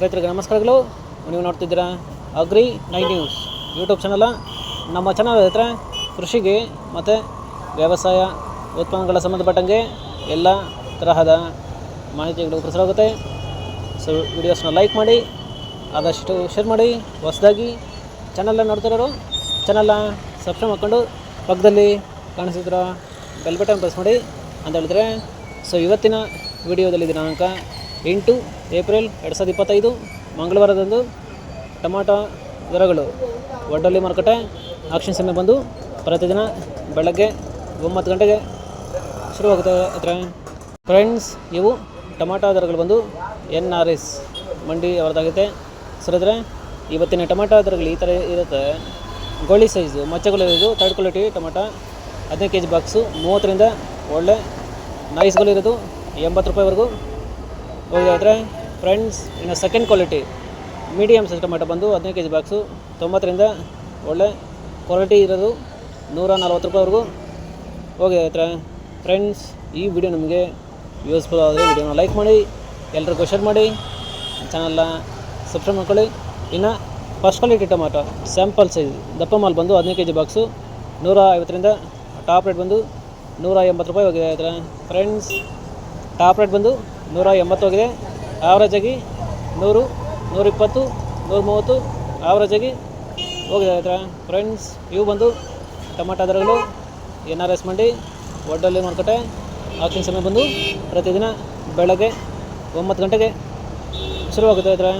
ರೈತರಿಗೆ ನಮಸ್ಕಾರಗಳು. ನೀವು ನೋಡ್ತಿದ್ದೀರಾ ಅಗ್ರಿ ನೈ ನ್ಯೂಸ್ ಯೂಟ್ಯೂಬ್ ಚಾನಲ. ನಮ್ಮ ಚಾನಲ್ ಹತ್ರ ಕೃಷಿಗೆ ಮತ್ತು ವ್ಯವಸಾಯ ಉತ್ಪನ್ನಗಳ ಸಂಬಂಧಪಟ್ಟಂಗೆ ಎಲ್ಲ ತರಹದ ಮಾಹಿತಿಗಳು ಪ್ರಸಾರವಾಗುತ್ತೆ ಸೊ ವಿಡಿಯೋಸ್ನ ಲೈಕ್ ಮಾಡಿ, ಆದಷ್ಟು ಶೇರ್ ಮಾಡಿ, ಹೊಸದಾಗಿ ಚಾನಲ್ನ ನೋಡ್ತಿರೋರು ಚಾನಲ್ನ ಸಬ್ಸ್ಕ್ರೈಬ್ ಮಾಡ್ಕೊಂಡು ಪಕ್ಕದಲ್ಲಿ ಕಾಣಿಸಿದ್ರ ಬೆಲ್ ಬಟನ್ ಪ್ರೆಸ್ ಮಾಡಿ ಅಂತ ಹೇಳಿದ್ರೆ ಸೊ ಇವತ್ತಿನ ವಿಡಿಯೋದಲ್ಲಿ ದಿನಾಂಕ ಎಂಟು ಏಪ್ರಿಲ್ ಎರಡು ಸಾವಿರದ ಇಪ್ಪತ್ತೈದು, ಮಂಗಳವಾರದಂದು ಟೊಮಾಟೊ ದರಗಳು ಒಡ್ಡಲ್ಲಿ ಮಾರುಕಟ್ಟೆ ಆಕ್ಷನ್ ಸಮಯ ಬಂದು ಪ್ರತಿದಿನ ಬೆಳಗ್ಗೆ ಒಂಬತ್ತು ಗಂಟೆಗೆ ಶುರುವಾಗುತ್ತೆ ಹತ್ರ ಫ್ರೆಂಡ್ಸ್ ಇವು ಟೊಮಾಟೊ ದರಗಳು ಬಂದು ಎನ್ ಆರ್ ಎಸ್ ಮಂಡಿ ಅವರದಾಗುತ್ತೆ ಸರಿದ್ರೆ, ಇವತ್ತಿನ ಟೊಮಾಟೊ ದರಗಳು ಈ ಥರ ಇರುತ್ತೆ. ಗೋಳಿ ಸೈಜು ಮಚ್ಚೆಗಳಿರೋದು ಥರ್ಡ್ ಕ್ವಾಲಿಟಿ ಟೊಮಾಟೊ, ಹದಿನೈದು ಕೆ ಜಿ ಬಾಕ್ಸು ಮೂವತ್ತರಿಂದ ಒಳ್ಳೆ ನೈಸ್ಗಳಿರೋದು ಎಂಬತ್ತು ರೂಪಾಯಿವರೆಗೂ ಹೋಗಿದ್ರೆ ಫ್ರೆಂಡ್ಸ್ ಇನ್ನು second quality medium size tomato ಬಂದು ಹದಿನೈದು ಕೆ ಜಿ ಬಾಕ್ಸು ತೊಂಬತ್ತರಿಂದ ಒಳ್ಳೆ ಕ್ವಾಲಿಟಿ ಇರೋದು, ನೂರ ನಲ್ವತ್ತು ರೂಪಾಯಿವರೆಗೂ ಹೋಗಿದ್ರೆ ಫ್ರೆಂಡ್ಸ್ ಈ ವಿಡಿಯೋ ನಿಮಗೆ ಯೂಸ್ಫುಲ್ ಆದರೆ ವಿಡಿಯೋನ ಲೈಕ್ ಮಾಡಿ, ಎಲ್ರಿಗೂ ಶೇರ್ ಮಾಡಿ ಚಾನಲ್ನ ಸಬ್ಸ್ಕ್ರೈಬ್ ಮಾಡ್ಕೊಳ್ಳಿ. ಇನ್ನು first quality tomato sample size ದಪ್ಪ ಮಾಲ್ ಬಂದು ಹದಿನೈದು ಕೆ ಜಿ ಬಾಕ್ಸು ನೂರ ಐವತ್ತರಿಂದ ಟಾಪ್ ರೇಟ್ ಬಂದು ನೂರ ಎಂಬತ್ತು ರೂಪಾಯಿ. ಹೋಗಿದೆ ಹತ್ರ ಫ್ರೆಂಡ್ಸ್ ಟಾಪ್ ರೇಟ್ ಬಂದು ನೂರ ಎಂಬತ್ತು ಹೋಗಿದೆ. ಆವ್ರೇಜಾಗಿ ನೂರು ನೂರಿಪ್ಪತ್ತು ನೂರ ಮೂವತ್ತು ಆವ್ರೇಜಾಗಿ ಹೋಗಿದೆ ಹತ್ರ. ಫ್ರೆಂಡ್ಸ್ ಇವು ಬಂದು ಟೊಮಾಟೊ ದರಗಳು, ಎನ್ ಆರ್ ಎಸ್ ಮಂಡಿ ಒಡ್ಡಲ್ಲಿ ಮಾರುಕಟ್ಟೆ ಆಕಿನ ಸಮಯ ಬಂದು ಪ್ರತಿದಿನ ಬೆಳಗ್ಗೆ ಒಂಬತ್ತು ಗಂಟೆಗೆ ಶುರುವಾಗುತ್ತೆ ಹತ್ರ.